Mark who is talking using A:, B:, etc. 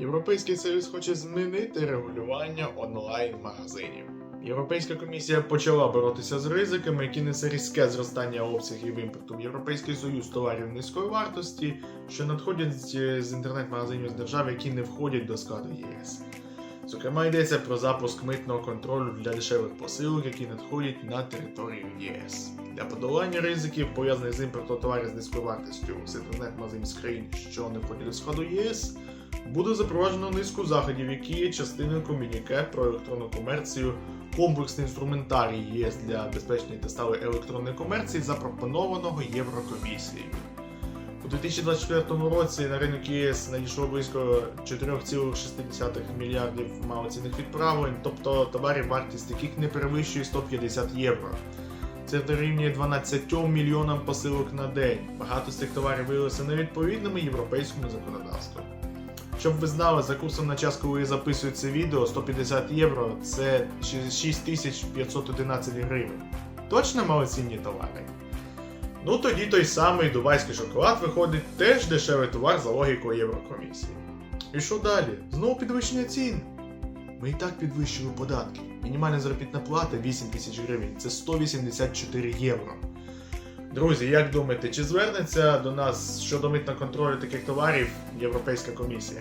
A: Європейський Союз хоче змінити регулювання онлайн-магазинів. Європейська комісія почала боротися з ризиками, які несе різке зростання обсягів імпорту в Європейський Союз товарів низької вартості, що надходять з інтернет-магазинів з держав, які не входять до складу ЄС. Зокрема, йдеться про запуск митного контролю для дешевих посилок, які надходять на територію ЄС. Для подолання ризиків, пов'язаних з імпортом товарів з низькою вартістю з інтернет-магазинів з країн, що не входять до складу ЄС, буде запроваджено низку заходів, які є частиною комюніке про електронну комерцію, комплексний інструментарій ЄС для безпечної та сталої електронної комерції, запропонованого Єврокомісією. У 2024 році на ринок ЄС надійшло близько 4,6 мільярдів малоцінних відправлень, тобто товарів вартість яких не перевищує 150 євро. Це дорівнює 12 мільйонам посилок на день. Багато з цих товарів виявилося невідповідними європейському законодавству. Щоб ви знали, за курсом на час, коли я записую це відео, 150 євро це 6511 гривень. Точно малоцінні товари? Ну тоді той самий дубайський шоколад виходить теж дешевий товар за логікою Єврокомісії. І що далі? Знову підвищення цін. Ми і так підвищили податки. Мінімальна заробітна плата 8 тисяч гривень, це 184 євро. Друзі, як думаєте, чи звернеться до нас щодо митного контролю таких товарів Європейська комісія?